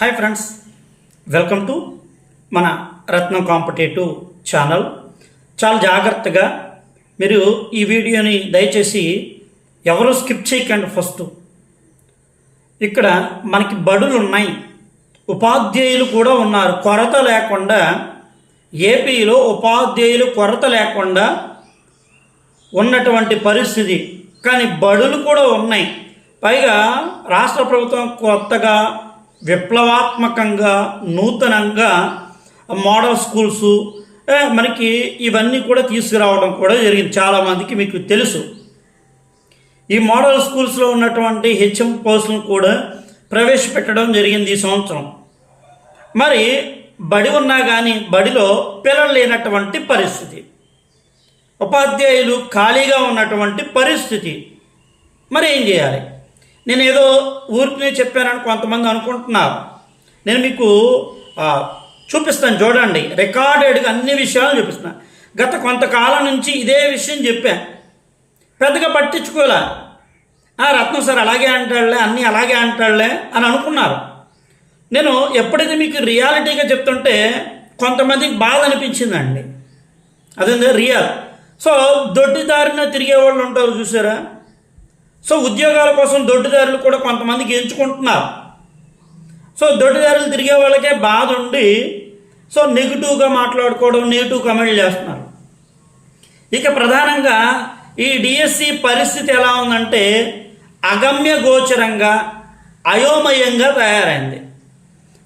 Hi friends welcome to మన రత్నం competitive channel. చాలా జాగ్రత్తగా మీరు ఈ వీడియోని దయచేసి ఎవరు స్కిప్ చేయకండి ఫస్ట్. ఇక్కడ మనకి బడులు ఉన్నాయి ఉపాధ్యాయులు కూడా ఉన్నారు. కొరత లేకుండా ఏపీలో ఉపాధ్యాయులు కొరత లేకుండా ఉన్నటువంటి పరిస్థితి. కానీ బడులు కూడా ఉన్నాయి. పైగా రాష్ట్ర ప్రభుత్వం కొత్తగా విప్లవాత్మకంగా నూతనంగా మోడల్ స్కూల్స్ మనకి ఇవన్నీ కూడా తీసుకురావడం కూడా జరిగింది. చాలామందికి మీకు తెలుసు. ఈ మోడల్ స్కూల్స్లో ఉన్నటువంటి హెచ్ఎం పోస్టులను కూడా ప్రవేశపెట్టడం జరిగింది ఈ సంవత్సరం. మరి బడి ఉన్నా కానీ బడిలో పిల్లలు లేనటువంటి పరిస్థితి. ఉపాధ్యాయులు ఖాళీగా ఉన్నటువంటి పరిస్థితి. మరి ఏం చేయాలి? నేను ఏదో ఊరికినే చెప్పానని కొంతమంది అనుకుంటున్నారు. నేను మీకు చూపిస్తాను చూడండి. రికార్డెడ్గా అన్ని విషయాలు చూపిస్తాను గత కొంతకాలం నుంచి ఇదే విషయం చెప్పాను పెద్దగా పట్టించుకోలే. ఆ రత్నం సార్ అలాగే అంటాడులే అన్నీ అలాగే అంటాడులే అని అనుకున్నారు. నేను ఎప్పుడైతే మీకు రియాలిటీగా చెప్తుంటే కొంతమందికి బాధ అనిపించిందండి. అదే రియల్. సో దొడ్డిదారిన తిరిగే వాళ్ళు ఉంటారు చూసారా? సో ఉద్యోగాల కోసం దొడ్డుదారులు కూడా కొంతమందికి ఎంచుకుంటున్నారు. సో దొడ్డుదారులు తిరిగే వాళ్ళకే బాధ ఉండి సో నెగిటివ్గా మాట్లాడుకోవడం నెగిటివ్ కమెంట్లు చేస్తున్నారు. ఇక ప్రధానంగా ఈ డిఎస్సి పరిస్థితి ఎలా ఉందంటే అగమ్య గోచరంగా అయోమయంగా తయారైంది.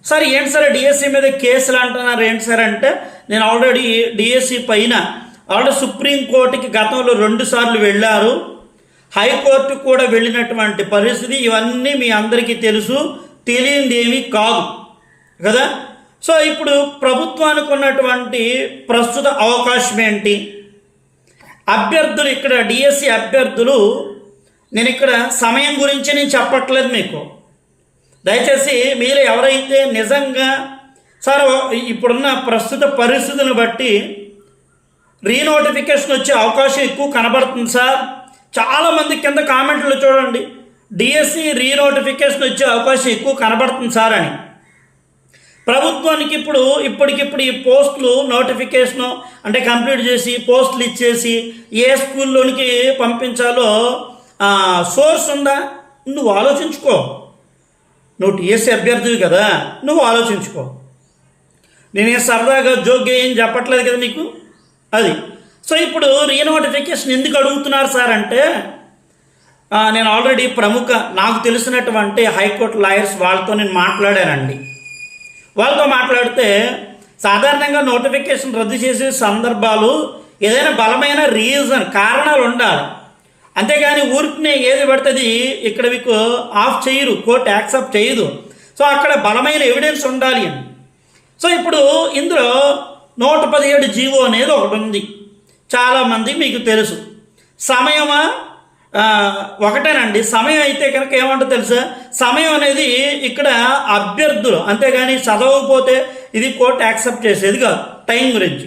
సార్ ఏంటి సార్ డిఎస్సి మీద కేసులు అంటున్నారు? ఏంటి సార్ అంటే నేను ఆల్రెడీ డిఎస్సి పైన ఆల్రెడీ సుప్రీంకోర్టుకి గతంలో రెండుసార్లు వెళ్ళారు. హైకోర్టు కూడా వెళ్ళినటువంటి పరిస్థితి ఇవన్నీ మీ అందరికీ తెలుసు. తెలియంది ఏమీ కాదు. కదా? సో ఇప్పుడు ప్రభుత్వానికి ఉన్నటువంటి ప్రస్తుత అవకాశం ఏంటి? అభ్యర్థులు ఇక్కడ డిఎస్సి అభ్యర్థులు నేను ఇక్కడ సమయం గురించి నేను చెప్పట్లేదు మీకు. దయచేసి మీరు ఎవరైతే నిజంగా సార్ ఇప్పుడున్న ప్రస్తుత పరిస్థితులను బట్టి రీనోటిఫికేషన్ వచ్చే అవకాశం ఎక్కువ కనబడుతుంది సార్. చాలామంది కింద కామెంట్లు చూడండి. డిఎస్సి రీనోటిఫికేషన్ వచ్చే అవకాశం ఎక్కువ కనబడుతుంది సార్ అని. ప్రభుత్వానికి ఇప్పుడు ఇప్పటికిప్పుడు ఈ పోస్టులు నోటిఫికేషను అంటే కంప్లీట్ చేసి పోస్టులు ఇచ్చేసి ఏ స్కూల్లోనికి పంపించాలో సోర్స్ ఉందా? నువ్వు ఆలోచించుకో. నువ్వు టీఎస్సీ అభ్యర్థివి కదా నువ్వు ఆలోచించుకో. నేనే సరదాగా జోక్గా ఏం చెప్పట్లేదు కదా నీకు? అది. సో ఇప్పుడు రీనోటిఫికేషన్ ఎందుకు అడుగుతున్నారు సార్ అంటే నేను ఆల్రెడీ ప్రముఖ నాకు తెలిసినటువంటి హైకోర్టు లాయర్స్ వాళ్ళతో నేను మాట్లాడానండి. వాళ్ళతో మాట్లాడితే సాధారణంగా నోటిఫికేషన్ రద్దు చేసే సందర్భాలు ఏదైనా బలమైన రీజన్ కారణాలు ఉండాలి. అంతేగాని ఊరికినే ఏది పడుతుంది ఇక్కడ మీకు ఆఫ్ చేయరు కోర్టు యాక్సెప్ట్ చేయదు. సో అక్కడ బలమైన ఎవిడెన్స్ ఉండాలి అని. సో ఇప్పుడు ఇందులో నూట పదిహేడు జీవో అనేది ఒకటి ఉంది. చాలామంది మీకు తెలుసు. సమయమా? ఒకటేనండి. సమయం అయితే కనుక ఏమంటో తెలుసా? సమయం అనేది ఇక్కడ అభ్యర్థులు అంతేగాని చదవకపోతే ఇది కోర్టు యాక్సెప్ట్ చేసేది కాదు టైం గురించి.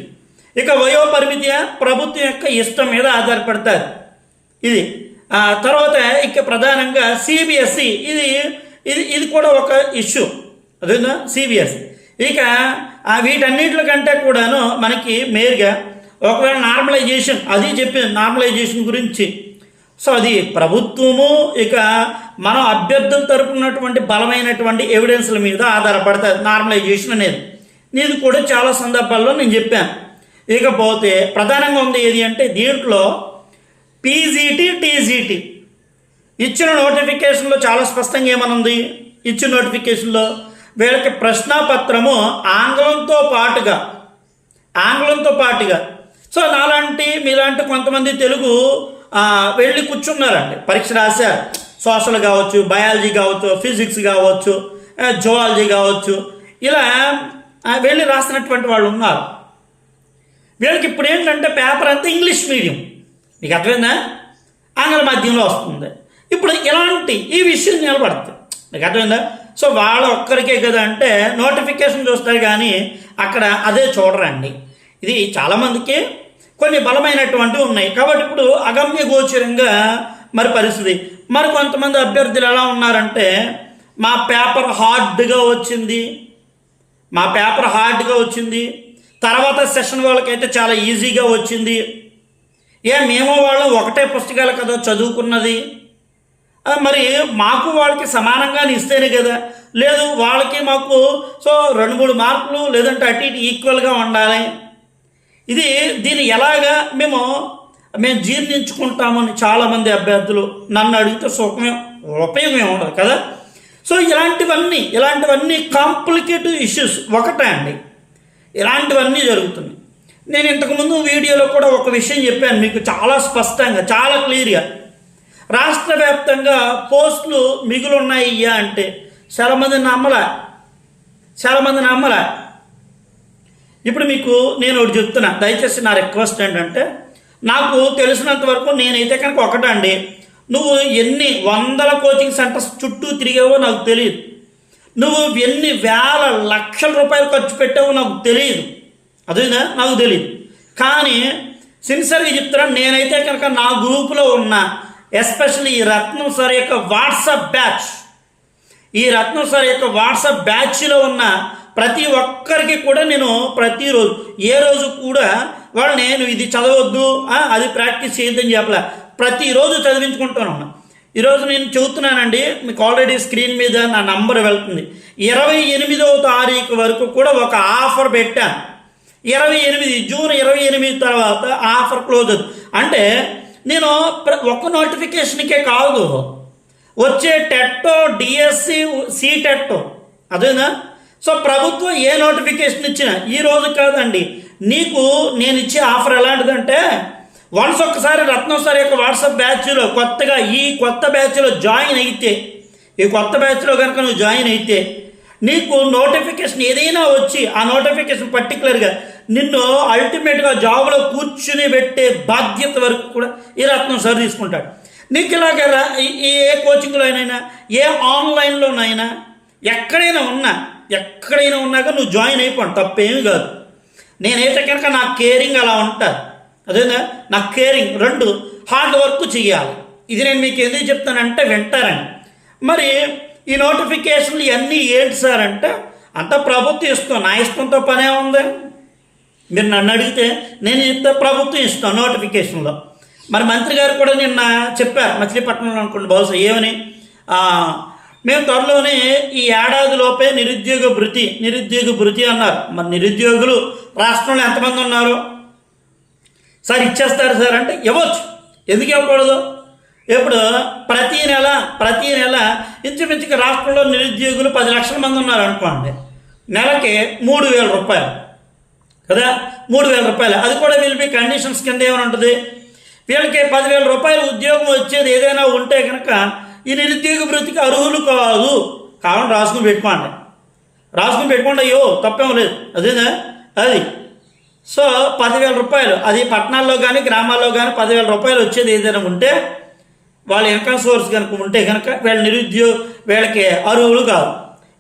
ఇక వయో పరిమితి ప్రభుత్వం యొక్క ఇష్టం మీద ఆధారపడతారు. ఇది. తర్వాత ఇక ప్రధానంగా సిబిఎస్ఈ ఇది ఇది ఇది కూడా ఒక ఇష్యూ. అదేనా సిబిఎస్ఈ. ఇక వీటన్నిటికంటే కంటే కూడాను మనకి మేరుగా ఒకవేళ నార్మలైజేషన్ అది చెప్పింది నార్మలైజేషన్ గురించి. సో అది ప్రభుత్వము ఇక మనం అభ్యర్థుల తరపునటువంటి బలమైనటువంటి ఎవిడెన్స్ల మీద ఆధారపడుతుంది నార్మలైజేషన్ అనేది. నేను కూడా చాలా సందర్భాల్లో నేను చెప్పాను. ఇకపోతే ప్రధానంగా ఉంది ఏది అంటే దీంట్లో పీజీటీ టీజీటీ. ఇచ్చిన నోటిఫికేషన్లో చాలా స్పష్టంగా ఏమనుంది? ఇచ్చిన నోటిఫికేషన్లో వీళ్ళకి ప్రశ్నాపత్రము ఆంగ్లంతో పాటుగా ఆంగ్లంతో పాటుగా సో నాలాంటి మీలాంటి కొంతమంది తెలుగు వెళ్ళి కూర్చున్నారండి. పరీక్ష రాశారు. సోషల్ కావచ్చు బయాలజీ కావచ్చు ఫిజిక్స్ కావచ్చు జువాలజీ కావచ్చు. ఇలా వెళ్ళి రాసినటువంటి వాళ్ళు ఉన్నారు. వీళ్ళకి ఇప్పుడు ఏంటంటే పేపర్ అంతా ఇంగ్లీష్ మీడియం. మీకు అర్థమైందా? ఆంగ్ల మాధ్యమంలో వస్తుంది. ఇప్పుడు ఇలాంటి ఈ విషయం నిలబడుతుంది. మీకు అర్థమైందా? సో వాళ్ళ ఒక్కరికే కదా అంటే నోటిఫికేషన్ చూస్తారు కానీ అక్కడ అదే చూడరండి. ఇది చాలామందికి కొన్ని బలమైనటువంటివి ఉన్నాయి. కాబట్టి ఇప్పుడు అగమ్య గోచరంగా మరి పరిస్థితి. మరి కొంతమంది అభ్యర్థులు ఎలా ఉన్నారంటే మా పేపర్ హార్డ్గా వచ్చింది. మా పేపర్ హార్డ్గా వచ్చింది. తర్వాత సెషన్ వాళ్ళకైతే చాలా ఈజీగా వచ్చింది. ఏ మేము వాళ్ళం ఒకటే పుస్తకాలు కదా చదువుకున్నది. మరి మాకు వాళ్ళకి సమానంగానే ఇస్తేనే కదా. లేదు వాళ్ళకి మాకు సో రెండు మూడు మార్కులు లేదంటే అటు ఇటు ఈక్వల్గా ఉండాలి. ఇది దీన్ని ఎలాగా మేము మేము జీర్ణించుకుంటామని చాలామంది అభ్యర్థులు నన్ను అడిగితే సుఖమే ఉపయోగమే ఉండదు కదా? సో ఇలాంటివన్నీ ఇలాంటివన్నీ కాంప్లికేటివ్ ఇష్యూస్ ఒకటే అండి. ఇలాంటివన్నీ జరుగుతున్నాయి. నేను ఇంతకుముందు వీడియోలో కూడా ఒక విషయం చెప్పాను మీకు చాలా స్పష్టంగా చాలా క్లియర్గా. రాష్ట్ర వ్యాప్తంగా పోస్టులు మిగులు ఉన్నాయి అంటే చాలామంది నమ్మలా? చాలామంది నమ్మలా? ఇప్పుడు మీకు నేను ఒకటి చెప్తున్నా. దయచేసి నా రిక్వెస్ట్ ఏంటంటే నాకు తెలిసినంత వరకు నేనైతే కనుక ఒకటండి నువ్వు ఎన్ని వందల కోచింగ్ సెంటర్స్ చుట్టూ తిరిగావో నాకు తెలియదు. నువ్వు ఎన్ని వేల లక్షల రూపాయలు ఖర్చు పెట్టావో నాకు తెలియదు. అదేనా? నాకు తెలియదు. కానీ సిన్సియర్గా చెప్తున్నా నేనైతే కనుక నా గ్రూపులో ఉన్న ఎస్పెషల్లీ ఈ రత్నం సార్ యొక్క వాట్సాప్ బ్యాచ్ ఈ రత్నం సార్ యొక్క వాట్సాప్ బ్యాచ్లో ఉన్న ప్రతి ఒక్కరికి కూడా నేను ప్రతిరోజు ఏ రోజు కూడా వాళ్ళు నేను ఇది చదవద్దు అది ప్రాక్టీస్ చేయొద్దని చెప్పలే. ప్రతిరోజు చదివించుకుంటాను ఈరోజు నేను చెబుతున్నానండి మీకు ఆల్రెడీ స్క్రీన్ మీద నా నంబర్ వెళ్తుంది. ఇరవై ఎనిమిదవ తారీఖు వరకు కూడా ఒక ఆఫర్ పెట్టాను ఇరవై ఎనిమిది జూన్ ఇరవై ఎనిమిది తర్వాత ఆఫర్ క్లోజ్ అవుతుంది. అంటే నేను ఒక ఒక్క నోటిఫికేషన్కే కాదు వచ్చే టెట్టో డిఎస్సి సీటెట్టో అదేనా? సో ప్రభుత్వం ఏ నోటిఫికేషన్ ఇచ్చినా ఈ రోజు కాదండి నీకు నేను ఇచ్చే ఆఫర్ ఎలాంటిదంటే వన్స్ ఒక్కసారి రత్నం సార్ యొక్క వాట్సాప్ బ్యాచ్లో కొత్తగా ఈ కొత్త బ్యాచ్లో జాయిన్ అయితే ఈ కొత్త బ్యాచ్లో కనుక నువ్వు జాయిన్ అయితే నీకు నోటిఫికేషన్ ఏదైనా వచ్చి ఆ నోటిఫికేషన్ పర్టికులర్గా నిన్ను అల్టిమేట్గా జాబ్లో కూర్చుని పెట్టే బాధ్యత వరకు కూడా ఈ రత్నం సార్ తీసుకుంటాడు. నీకు ఇలాగ ఈ- ఏ కోచింగ్లో అయినైనా ఏ ఆన్లైన్లోనైనా ఎక్కడైనా ఉన్నా ఎక్కడైనా ఉన్నాక నువ్వు జాయిన్ అయిపోండి తప్పేమీ కాదు. నేనైతే కనుక నా కేరింగ్ అలా ఉంటుంది అదేనా నా కేరింగ్ రెండు హార్డ్ వర్క్ చేయాలి ఇది నేను మీకు ఎందుకు చెప్తానంటే వింటారని. మరి ఈ నోటిఫికేషన్లు ఇవన్నీ ఏంటి సార్ అంటే అంత ప్రభుత్వం ఇస్తాం నా ఇష్టంతో పనే ఉంది. మీరు నన్ను అడిగితే నేను చెప్తే ప్రభుత్వం ఇస్తాం నోటిఫికేషన్లో. మరి మంత్రి గారు కూడా నిన్న చెప్పారు మచిలీపట్నంలో అనుకోండి బహుశా ఏమని? మేము త్వరలోనే ఈ ఏడాది లోపే నిరుద్యోగ భృతి నిరుద్యోగ భృతి అన్నారు. మరి నిరుద్యోగులు రాష్ట్రంలో ఎంతమంది ఉన్నారు? సార్ ఇచ్చేస్తారు సార్ అంటే ఇవ్వచ్చు. ఎందుకు ఇవ్వకూడదు? ఇప్పుడు ప్రతి నెల ప్రతి నెల ఇంచుమించుగా రాష్ట్రంలో నిరుద్యోగులు పది లక్షల మంది ఉన్నారు అనుకోండి. నెలకి మూడు వేల రూపాయలు. కదా? మూడు వేల రూపాయలు. అది కూడా వీళ్ళకి కండిషన్స్ కింద ఏమైనా ఉంటుంది? వీళ్ళకి పదివేల రూపాయలు ఉద్యోగం వచ్చేది ఏదైనా ఉంటే కనుక ఈ నిరుద్యోగ వృత్తికి అర్హులు కాదు. కావాలని రాసుకుని పెట్టుకోండి రాసుకుని పెట్టుకోండి అయ్యో తప్పేం లేదు. అదేనా? అది. సో పదివేల రూపాయలు. అది పట్టణాల్లో కానీ గ్రామాల్లో కానీ పదివేల రూపాయలు వచ్చేది ఏదైనా ఉంటే వాళ్ళ ఇన్కమ్ సోర్స్ కనుక ఉంటే కనుక వీళ్ళ నిరుద్యోగ వీళ్ళకి అర్హులు కాదు.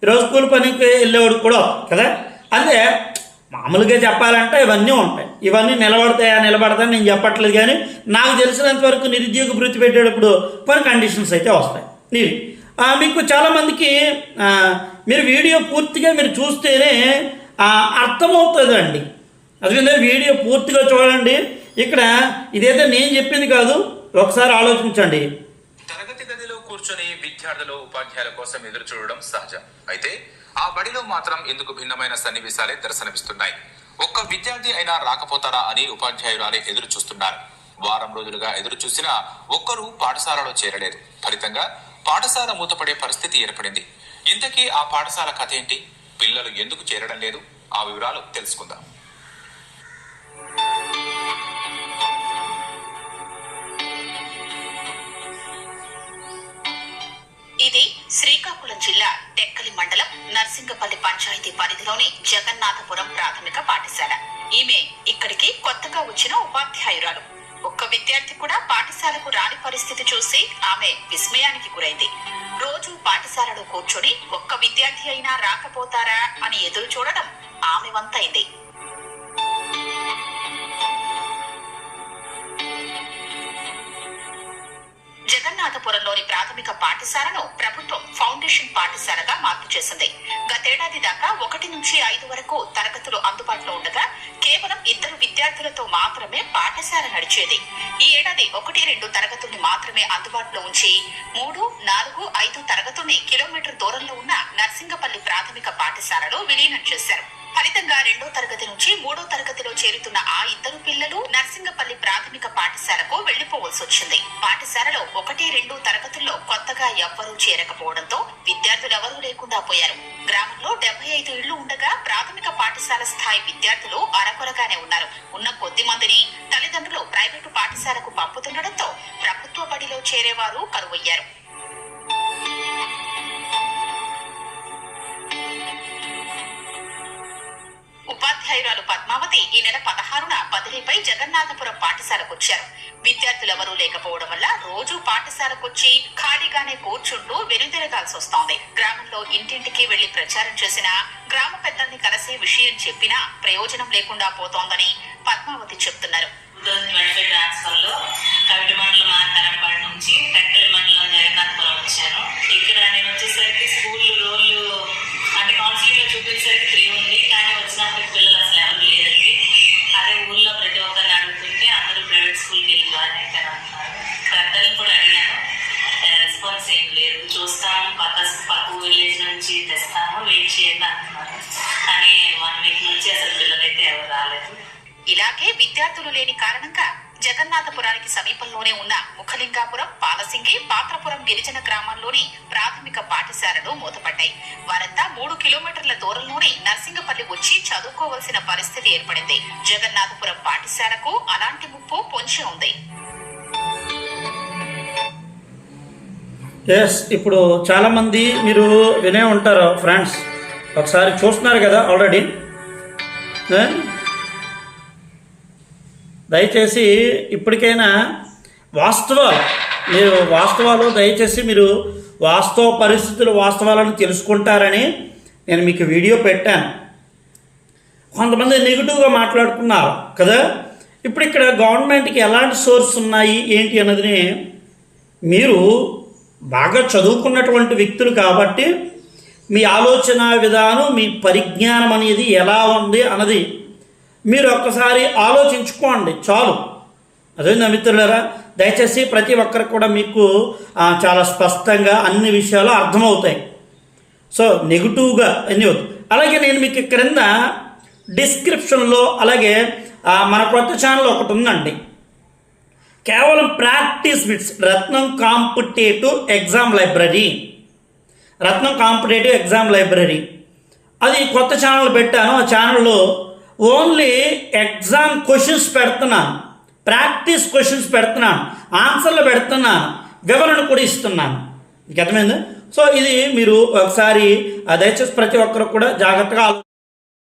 ఈరోజు కూలి పనికి వెళ్ళేవాడు కూడా కదా? అదే మామూలుగా చెప్పాలంటే ఇవన్నీ ఉంటాయి. ఇవన్నీ నిలబడతాయా నిలబడతాయని నేను చెప్పట్లేదు కానీ నాకు తెలిసినంత వరకు నిరుద్యోగ వృత్తి పెట్టేటప్పుడు కొన్ని కండిషన్స్ అయితే వస్తాయి. ఇది మీకు చాలామందికి మీరు వీడియో పూర్తిగా మీరు చూస్తేనే అర్థమవుతుందండి. అదే వీడియో పూర్తిగా చూడండి. ఇక్కడ ఇదైతే నేను చెప్పింది కాదు ఒకసారి ఆలోచించండి. తరగతి గదిలో కూర్చొని విద్యార్థులు ఉపాధ్యాయుల కోసం ఎదురు చూడడం సహజం. అయితే ఆ బడిలో మాత్రం ఎందుకు భిన్నమైన సన్నివేశాలే దర్శనమిస్తున్నాయి? ఒక్క విద్యార్థి అయినా రాకపోతారా అని ఉపాధ్యాయురాలే ఎదురు చూస్తున్నారు వారం రోజులుగా ఎదురు చూసినా ఒక్కరూ పాఠశాలలో చేరలేదు. ఫలితంగా పాఠశాల మూతపడే పరిస్థితి ఏర్పడింది. ఇంతకీ ఆ పాఠశాల కథ ఏంటి? పిల్లలు ఎందుకు చేరడం లేదు? ఆ వివరాలు తెలుసుకుందాం. శ్రీకాకుళం జిల్లా టెక్కలి మండలం నర్సింగపల్లి పంచాయతీ పరిధిలోని జగన్నాథపురం ప్రాథమిక పాఠశాల. ఈమె ఇక్కడికి కొత్తగా వచ్చిన ఉపాధ్యాయురాలు. ఒక్క విద్యార్థి కూడా పాఠశాలకు రాని పరిస్థితి చూసి ఆమె విస్మయానికి గురైంది. రోజు పాఠశాలలో కూర్చొని ఒక్క విద్యార్థి అయినా రాకపోతారా అని ఎదురు చూడడం ఆమె వంతైంది. జగన్నాథపురంలోని ప్రాథమిక పాఠశాలను ప్రభుత్వం ఫౌండేషన్ పాఠశాలగా మార్పు చేసింది. గతేడాది దాకా ఒకటి నుంచి ఐదు వరకు తరగతులు అందుబాటులో ఉండగా కేవలం ఇద్దరు విద్యార్థులతో మాత్రమే పాఠశాల నడిచేది. ఈ ఏడాది ఒకటి రెండు తరగతుల్ని మాత్రమే అందుబాటులో ఉంచి మూడు నాలుగు ఐదు తరగతుల్ని కిలోమీటర్ దూరంలో ఉన్న నర్సింగపల్లి ప్రాథమిక పాఠశాలలో విలీనం చేశారు. ఫలితంగా రెండో తరగతి నుంచి మూడో తరగతిలో చేరుతున్న ఆ ఇద్దరు పిల్లలు నర్సింగపల్లి ప్రాథమిక పాఠశాలకు వెళ్ళిపోవలసి వచ్చింది. పాఠశాలలో ఒకటి రెండు తరగతుల్లో కొత్తగా ఎవ్వరూ చేరకపోవడంతో విద్యార్థులెవరూ లేకుండా పోయారు. గ్రామంలో డెబ్బై ఐదు ఇళ్ళు ఉండగా ప్రాథమిక పాఠశాల స్థాయి విద్యార్థులు అరకొరగానే ఉన్నారు. ఉన్న కొద్ది మందిని తల్లిదండ్రులు ప్రైవేటు పాఠశాలకు పంపుతుండటంతో ప్రభుత్వ బడిలో చేరేవారు కరువయ్యారు. ఉపాధ్యాయురాలు పద్మావతి ఈ నెల పదహారున బదిలీపై జగన్నాథపురం పాఠశాలకు వచ్చారు విద్యార్థులెవరూ లేకపోవడం వల్ల రోజు పాఠశాలకొచ్చి ఖాళీగానే కూర్చుంటూ వెనుదిరగాల్సి వస్తోంది గ్రామంలో ఇంటింటికి వెళ్ళి ప్రచారం చేసినా గ్రామ పెద్దల్ని కలిసే విషయం చెప్పినా ప్రయోజనం లేకుండా పోతోందని పద్మావతి చెప్తున్నారు. ట్రాన్స్ఫర్లో కవిటి మండలం నుంచి టెక్కలి మండలం జగన్నాథపురం వచ్చాను జగన్నాథపురానికి సమీపంలోనే ఉన్న ముఖలింగాపురం పాలసింగి పాత్రపురం గిరిజన గ్రామాల్లోని ప్రాథమిక పాఠశాలలు మూతపడ్డాయి. వారంతా మూడు కిలోమీటర్ల దూరంలోనే నర్సింగపల్లి వచ్చి చదువుకోవలసిన పరిస్థితి ఏర్పడింది. జగన్నాథపురం పాఠశాలకు అలాంటి ముప్పు పొంచి ఉంది. ఎస్ ఇప్పుడు చాలామంది మీరు వినే ఉంటారు ఫ్రెండ్స్ ఒకసారి చూస్తున్నారు కదా ఆల్రెడీ దయచేసి ఇప్పటికైనా వాస్తవాలు మీరు వాస్తవాలు దయచేసి మీరు వాస్తవ పరిస్థితులు వాస్తవాలను తెలుసుకుంటారని నేను మీకు వీడియో పెట్టాను. కొంతమంది నెగిటివ్గా మాట్లాడుతున్నారు కదా? ఇప్పుడు ఇక్కడ గవర్నమెంట్కి ఎలాంటి సోర్స్ ఉన్నాయి ఏంటి అన్నది మీరు బాగా చదువుకున్నటువంటి వ్యక్తులు కాబట్టి మీ ఆలోచన విధానం మీ పరిజ్ఞానం అనేది ఎలా ఉంది అన్నది మీరు ఒక్కసారి ఆలోచించుకోండి చాలు. అదే నా మిత్రులారా దయచేసి ప్రతి ఒక్కరికి కూడా మీకు చాలా స్పష్టంగా అన్ని విషయాలు అర్థమవుతాయి. సో నెగిటివ్గా అన్నీ వద్దు. అలాగే నేను మీకు క్రింద డిస్క్రిప్షన్లో అలాగే మన కొత్త ఛానల్ ఒకటి ఉందండి. కేవలం practice bits Ratnam competitive exam library. Ratnam competitive exam library. అది కొత్త ఛానల్ పెట్టాను ఆ ఛానల్లో ఓన్లీ ఎగ్జామ్ క్వశ్చన్స్ పెడుతున్నాను ప్రాక్టీస్ క్వశ్చన్స్ పెడుతున్నాను ఆన్సర్లు పెడుతున్నాను వివరణ కూడా ఇస్తున్నాను. మీకు అర్థమైందా? సో ఇది మీరు ఒకసారి దయచేసి ప్రతి ఒక్కరు కూడా జాగ్రత్తగా